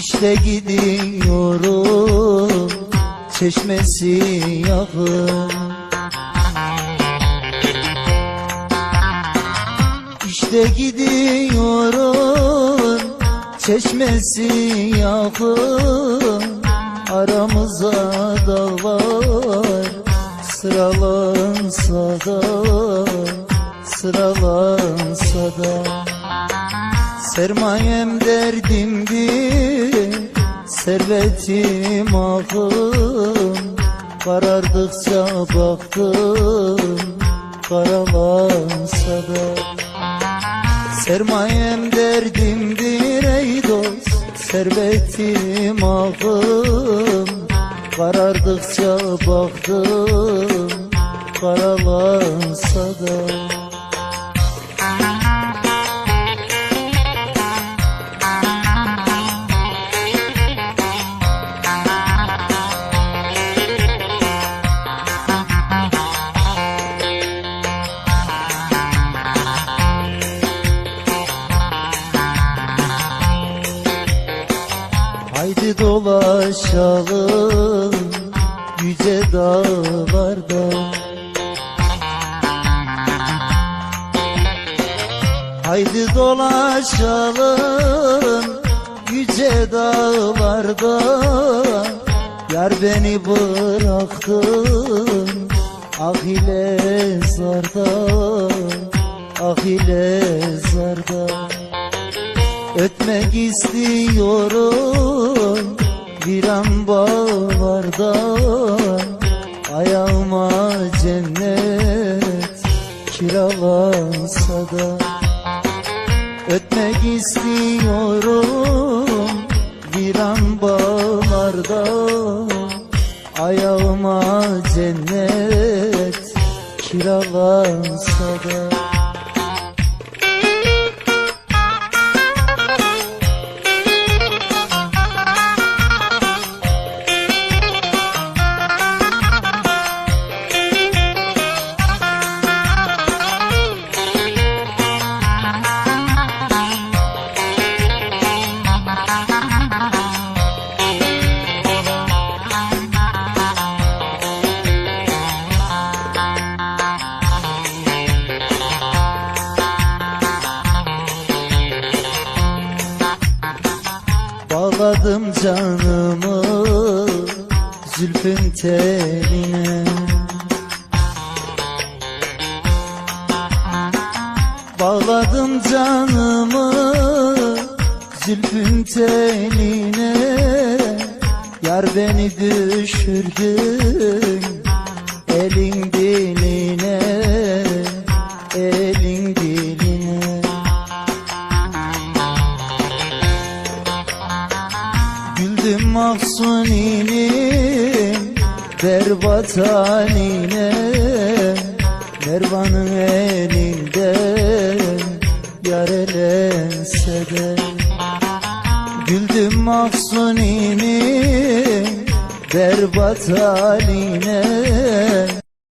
İşte gidiyorum çeşmesi yakın. İşte gidiyorum çeşmesi yakın. Aramıza dağ var sıralansa da Sıralansa da. Sermayem derdimdi Servetim ahım Karardıkça baktım Karalansa da Sermayem derdimdir ey dost Servetim ahım Karardıkça baktım Karalansa da Haydi dolaşalım yüce dağlarda. Haydi dolaşalım yüce dağlarda. Yar beni bıraktın ah ile zarda Ah ile zarda Ötmek istiyorum viran bağlarda. Ayağıma cennet kiralansa da. Ötmek istiyorum viran bağlarda. Ayağıma cennet kiralansa da Bağladım canımı zülfün teline. Bağladım canımı zülfün teline. Yar beni düşürdün elin Güldüm mahzuninim berbat haline Mervan'ın elinde yar de. Güldüm mahzuninim berbat haline